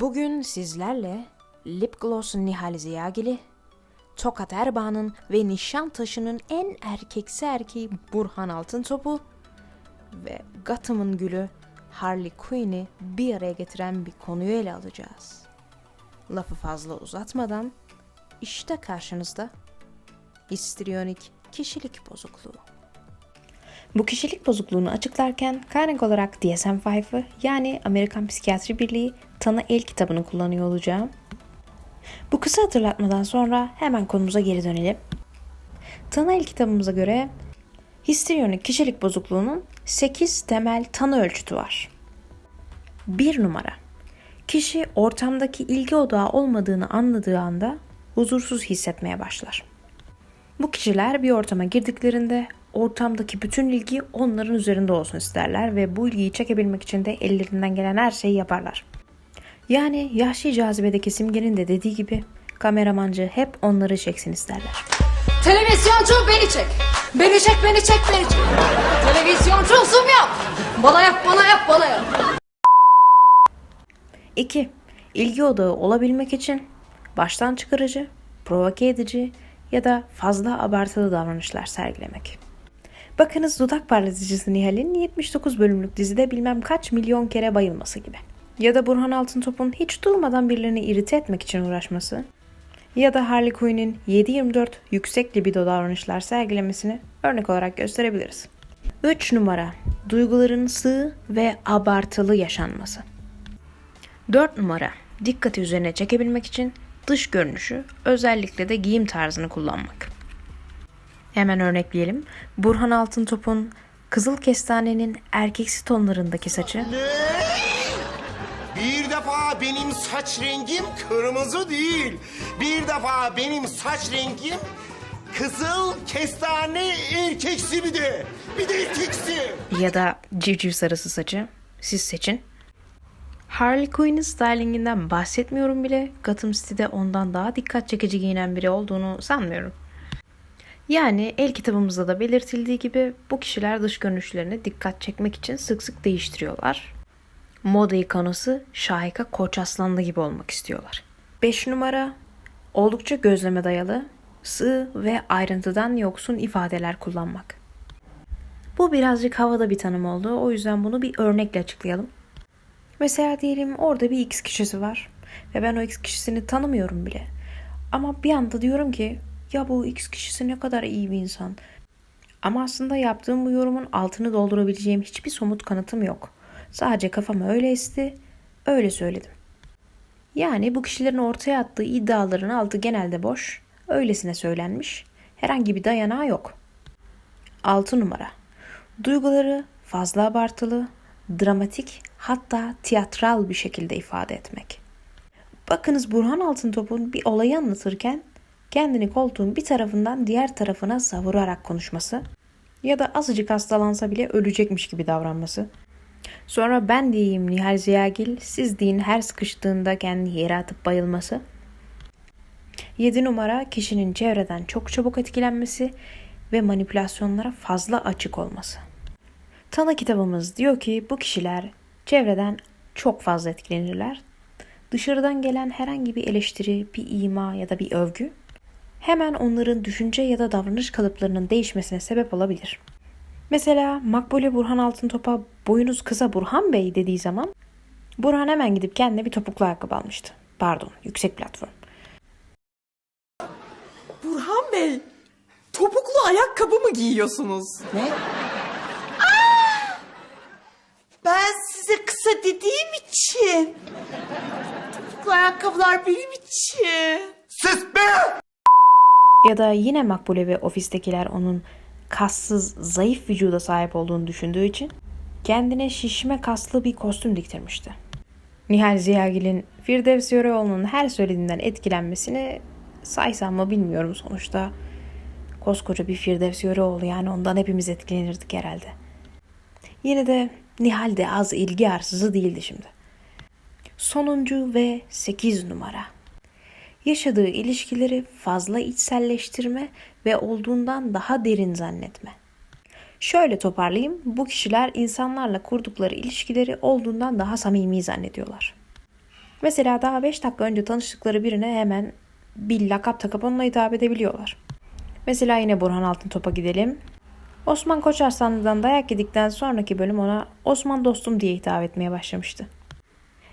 Bugün sizlerle Lip Gloss Nihal Ziyagili, Tokat Erbaa'nın ve Nişantaşı'nın en erkeksi erkeği Burhan Altıntopu ve Gotham'ın gülü Harley Quinn'i bir araya getiren bir konuyu ele alacağız. Lafı fazla uzatmadan işte karşınızda histriyonik kişilik bozukluğu. Bu kişilik bozukluğunu açıklarken kaynak olarak DSM-5'ı yani Amerikan Psikiyatri Birliği tanı el kitabını kullanıyor olacağım. Bu kısa hatırlatmadan sonra hemen konumuza geri dönelim. Tanı el kitabımıza göre histriyonik kişilik bozukluğunun 8 temel tanı ölçütü var. 1 numara. Kişi ortamdaki ilgi odağı olmadığını anladığı anda huzursuz hissetmeye başlar. Bu kişiler bir ortama girdiklerinde ortamdaki bütün ilgi onların üzerinde olsun isterler ve bu ilgiyi çekebilmek için de ellerinden gelen her şeyi yaparlar. Yani Yahşi Cazibe'deki Simge'nin de dediği gibi kameramancı hep onları çeksin isterler. Televizyoncu beni çek. Beni çek, beni çek, beni çek. Televizyoncu zoom yap. Bana yap, bana yap, bana yap. 2. İlgi odağı olabilmek için baştan çıkarıcı, provoke edici ya da fazla abartılı davranışlar sergilemek. Bakınız dudak parlatıcısı Nihal'in 79 bölümlük dizide bilmem kaç milyon kere bayılması gibi. Ya da Burhan Altıntop'un hiç durmadan birilerini irite etmek için uğraşması. Ya da Harley Quinn'in 7-24 yüksek libido davranışlar sergilemesini örnek olarak gösterebiliriz. 3 numara duyguların sığ ve abartılı yaşanması. 4 numara dikkati üzerine çekebilmek için dış görünüşü özellikle de giyim tarzını kullanmak. Hemen örnekleyelim. Burhan Altıntop'un Kızıl Kestane'nin erkeksi tonlarındaki saçı Bir defa benim saç rengim kırmızı değil. Bir defa benim saç rengim kızıl kestane erkeksi bir de. Bir de erkeksi. ya da civciv sarısı saçı siz seçin. Harley Quinn'in stylinginden bahsetmiyorum bile. Gotham City'de ondan daha dikkat çekici giyinen biri olduğunu sanmıyorum. Yani el kitabımızda da belirtildiği gibi bu kişiler dış görünüşlerine dikkat çekmek için sık sık değiştiriyorlar. Moda ikonası Şahika Koç Aslanlı gibi olmak istiyorlar. 5 numara oldukça gözleme dayalı, sığ ve ayrıntıdan yoksun ifadeler kullanmak. Bu birazcık havada bir tanım oldu. O yüzden bunu bir örnekle açıklayalım. Mesela diyelim orada bir X kişisi var ve ben o X kişisini tanımıyorum bile. Ama bir anda diyorum ki ya bu X kişisi ne kadar iyi bir insan. Ama aslında yaptığım bu yorumun altını doldurabileceğim hiçbir somut kanıtım yok. Sadece kafama öyle esti, öyle söyledim. Yani bu kişilerin ortaya attığı iddiaların altı genelde boş, öylesine söylenmiş, herhangi bir dayanağı yok. 6 numara. Duyguları fazla abartılı, dramatik hatta tiyatral bir şekilde ifade etmek. Bakınız Burhan Altıntop'un bir olayı anlatırken kendini koltuğun bir tarafından diğer tarafına savurarak konuşması ya da azıcık hastalansa bile ölecekmiş gibi davranması. Sonra ben diyeyim Nihal Ziyagil, siz deyin her sıkıştığında kendini yere atıp bayılması. 7 numara kişinin çevreden çok çabuk etkilenmesi ve manipülasyonlara fazla açık olması. Tanı kitabımız diyor ki bu kişiler çevreden çok fazla etkilenirler. Dışarıdan gelen herhangi bir eleştiri, bir ima ya da bir övgü hemen onların düşünce ya da davranış kalıplarının değişmesine sebep olabilir. Mesela Makbule Burhan Altıntop'a boyunuz kısa Burhan Bey dediği zaman Burhan hemen gidip kendine bir topuklu ayakkabı almıştı. Pardon, yüksek platform. Burhan Bey, topuklu ayakkabı mı giyiyorsunuz? Ne? Ben size kısa dediğim için. Topuklu ayakkabılar benim için. Sus be! Ya da yine Makbule ve ofistekiler onun kassız, zayıf vücuda sahip olduğunu düşündüğü için kendine şişme kaslı bir kostüm diktirmişti. Nihal Ziyagil'in Firdevs Yöreoğlu'nun her söylediğinden etkilenmesini saysam mı bilmiyorum sonuçta. Koskoca bir Firdevs Yöreoğlu yani ondan hepimiz etkilenirdik herhalde. Yine de Nihal de az ilgi arsızı değildi şimdi. Sonuncu ve 8 numara. Yaşadığı ilişkileri fazla içselleştirme ve olduğundan daha derin zannetme. Şöyle toparlayayım, bu kişiler insanlarla kurdukları ilişkileri olduğundan daha samimi zannediyorlar. Mesela daha 5 dakika önce tanıştıkları birine hemen bir lakap takıp onunla hitap edebiliyorlar. Mesela yine Burhan Altıntop'a gidelim. Osman Koçarslanlı'dan dayak yedikten sonraki bölüm ona Osman dostum diye hitap etmeye başlamıştı.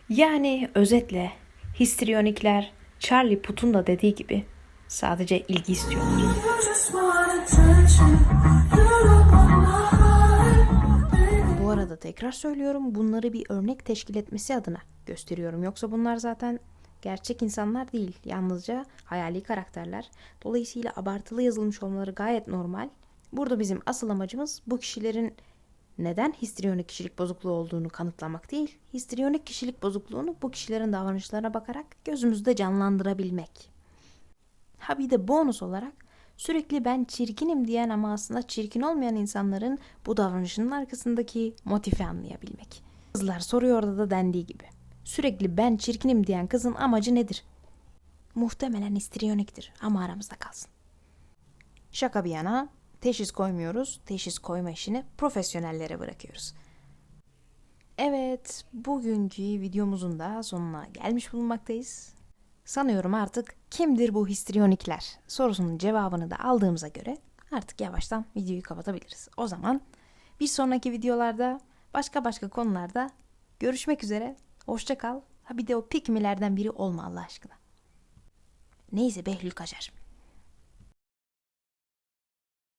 Yani özetle histriyonikler Charlie Puth'un da dediği gibi sadece ilgi istiyorlar. Bu arada tekrar söylüyorum bunları bir örnek teşkil etmesi adına gösteriyorum. Yoksa bunlar zaten gerçek insanlar değil. Yalnızca hayali karakterler. Dolayısıyla abartılı yazılmış olmaları gayet normal. Burada bizim asıl amacımız bu kişilerin neden histriyonik kişilik bozukluğu olduğunu kanıtlamak değil, histriyonik kişilik bozukluğunu bu kişilerin davranışlarına bakarak gözümüzde canlandırabilmek. Ha bir de bonus olarak sürekli ben çirkinim diyen ama aslında çirkin olmayan insanların bu davranışının arkasındaki motifi anlayabilmek. Kızlar soruyor da dendiği gibi. Sürekli ben çirkinim diyen kızın amacı nedir? Muhtemelen histriyoniktir ama aramızda kalsın. Şaka bir yana teşhis koymuyoruz. Teşhis koyma işini profesyonellere bırakıyoruz. Evet, bugünkü videomuzun da sonuna gelmiş bulunmaktayız. Sanıyorum artık kimdir bu histriyonikler sorusunun cevabını da aldığımıza göre artık yavaştan videoyu kapatabiliriz. O zaman bir sonraki videolarda başka başka konularda görüşmek üzere. Hoşça kal. Ha bir de o pikmilerden biri olma Allah aşkına. Neyse Behlül Kaçar.